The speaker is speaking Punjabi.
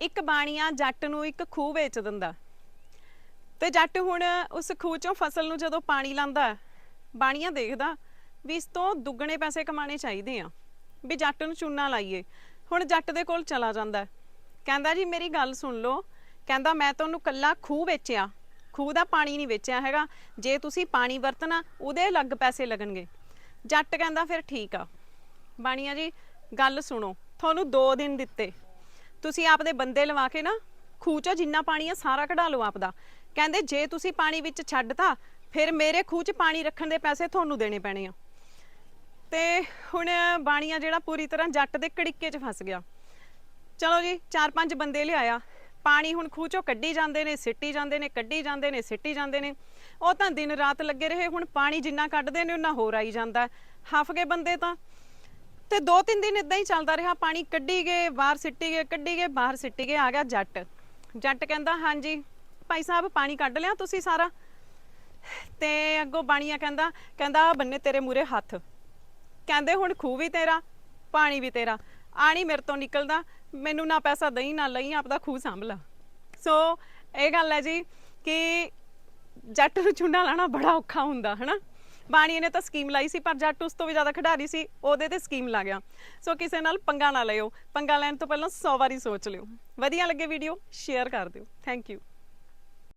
ਇੱਕ ਬਾਣੀਆ ਜੱਟ ਨੂੰ ਇੱਕ ਖੂਹ ਵੇਚ ਦਿੰਦਾ। ਤੇ ਜੱਟ ਹੁਣ ਉਸ ਖੂਹ ਚੋਂ ਫਸਲ ਨੂੰ ਜਦੋਂ ਪਾਣੀ ਲਾਂਦਾ, ਬਾਣੀਆ ਦੇਖਦਾ ਵੀ ਇਸ ਤੋਂ ਦੁੱਗਣੇ ਪੈਸੇ ਕਮਾਣੇ ਚਾਹੀਦੇ ਆ, ਵੀ ਜੱਟ ਨੂੰ ਚੂਨਾ ਲਾਈਏ। ਹੁਣ ਜੱਟ ਦੇ ਕੋਲ ਚਲਾ ਜਾਂਦਾ। ਕਹਿੰਦਾ, ਜੀ, ਮੇਰੀ ਗੱਲ ਸੁਣ ਲਓ। ਕਹਿੰਦਾ, ਮੈਂ ਤੁਹਾਨੂੰ ਕੱਲਾ ਖੂਹ ਵੇਚਿਆ। ਖੂਹ ਦਾ ਪਾਣੀ ਨਹੀਂ ਵੇਚਿਆ ਹੈਗਾ। ਜੇ ਤੁਸੀਂ ਪਾਣੀ ਵਰਤਣਾ, ਉਹਦੇ ਅਲੱਗ ਪੈਸੇ ਲੱਗਣਗੇ। ਜੱਟ ਕਹਿੰਦਾ, ਫਿਰ ਠੀਕ ਆ। ਬਾਣੀਆ, ਜੀ, ਗੱਲ ਸੁਣੋ। ਤੁਹਾਨੂੰ 2 ਦਿਨ ਦਿੱਤੇ। ਤੁਸੀਂ ਆਪਦੇ ਬੰਦੇ ਲਵਾ ਕੇ ਨਾ ਖੂਹ ਚੋਂ ਜਿੰਨਾ ਪਾਣੀ ਆ, ਸਾਰਾ ਕਢਾ ਲਓ ਆਪਦਾ ਕਹਿੰਦੇ ਜੇ ਤੁਸੀਂ ਪਾਣੀ ਵਿੱਚ ਛੱਡਤਾ, ਫਿਰ ਮੇਰੇ ਖੂਹ 'ਚ ਪਾਣੀ ਰੱਖਣ ਦੇ ਪੈਸੇ ਤੁਹਾਨੂੰ ਦੇਣੇ ਪੈਣੇ ਆ। ਤੇ ਹੁਣ ਬਾਣੀਆ ਜਿਹੜਾ ਪੂਰੀ ਤਰ੍ਹਾਂ ਜੱਟ ਦੇ ਕੜਿੱਕੇ 'ਚ ਫਸ ਗਿਆ। ਚਲੋ ਜੀ, ਚਾਰ ਪੰਜ ਬੰਦੇ ਲਿਆਇਆ। ਪਾਣੀ ਹੁਣ ਖੂਹ ਚੋਂ ਕੱਢੀ ਜਾਂਦੇ ਨੇ, ਸਿੱਟੀ ਜਾਂਦੇ ਨੇ, ਕੱਢੀ ਜਾਂਦੇ ਨੇ, ਸਿੱਟੀ ਜਾਂਦੇ ਨੇ। ਉਹ ਤਾਂ ਦਿਨ ਰਾਤ ਲੱਗੇ ਰਹੇ, ਹੁਣ ਪਾਣੀ ਜਿੰਨਾ ਕੱਢਦੇ ਨੇ ਉਹਨਾਂ ਹੋਰ ਆਈ ਜਾਂਦਾ। ਹਫ ਗਏ ਬੰਦੇ ਤਾਂ। ਤੇ ਦੋ ਤਿੰਨ ਦਿਨ ਇਦਾਂ ਹੀ ਚੱਲਦਾ ਰਿਹਾ। ਪਾਣੀ ਕੱਢੀ ਗਏ, ਬਾਹਰ ਸਿੱਟੀ ਗਏ, ਕੱਢੀ ਗਏ, ਬਾਹਰ ਸਿੱਟੀ ਗਏ, ਆ ਗਿਆ ਜੱਟ। ਜੱਟ ਕਹਿੰਦਾ, ਹਾਂਜੀ, ਭਾਈ ਸਾਹਿਬ, ਪਾਣੀ ਕੱਢ ਲਿਆ ਤੁਸੀਂ ਸਾਰਾ? ਤੇ ਅੱਗੋਂ ਬਾਣੀਆ ਕਹਿੰਦਾ ਕਹਿੰਦਾ ਬੰਨੇ ਤੇਰੇ ਮੂਰੇ ਹੱਥ। ਕਹਿੰਦੇ, ਹੁਣ ਖੂਹ ਵੀ ਤੇਰਾ, ਪਾਣੀ ਵੀ ਤੇਰਾ। ਆਣੀ ਮੇਰੇ ਤੋਂ ਨਿਕਲਦਾ, ਮੈਨੂੰ ਨਾ ਪੈਸਾ ਦਈ, ਨਾ ਲਈ, ਆਪਦਾ ਖੂਹ ਸਾਂਭ ਲਾ ਸੋ ਇਹ ਗੱਲ ਹੈ ਜੀ ਕਿ ਜੱਟ ਨੂੰ ਚੁੰਨਾ ਲਾਣਾ ਬੜਾ ਔਖਾ ਹੁੰਦਾ, ਹਨਾ? ਬਾਣੀ ਨੇ ਤਾਂ ਸਕੀਮ ਲਾਈ ਸੀ, ਪਰ ਜੱਟ ਉਸ ਤੋਂ ਵੀ ਜ਼ਿਆਦਾ ਖਿਡਾਰੀ ਸੀ, ਉਹਦੇ ਤੇ ਸਕੀਮ ਲਾ ਗਿਆ। ਸੋ ਕਿਸੇ ਨਾਲ ਪੰਗਾ ਨਾ ਲਿਓ ਪੰਗਾ ਲੈਣ ਤੋਂ ਪਹਿਲਾਂ 100 ਵਾਰੀ ਸੋਚ ਲਿਓ। ਵਧੀਆ ਲੱਗੇ ਵੀਡੀਓ, ਸ਼ੇਅਰ ਕਰ ਦਿਓ। Thank you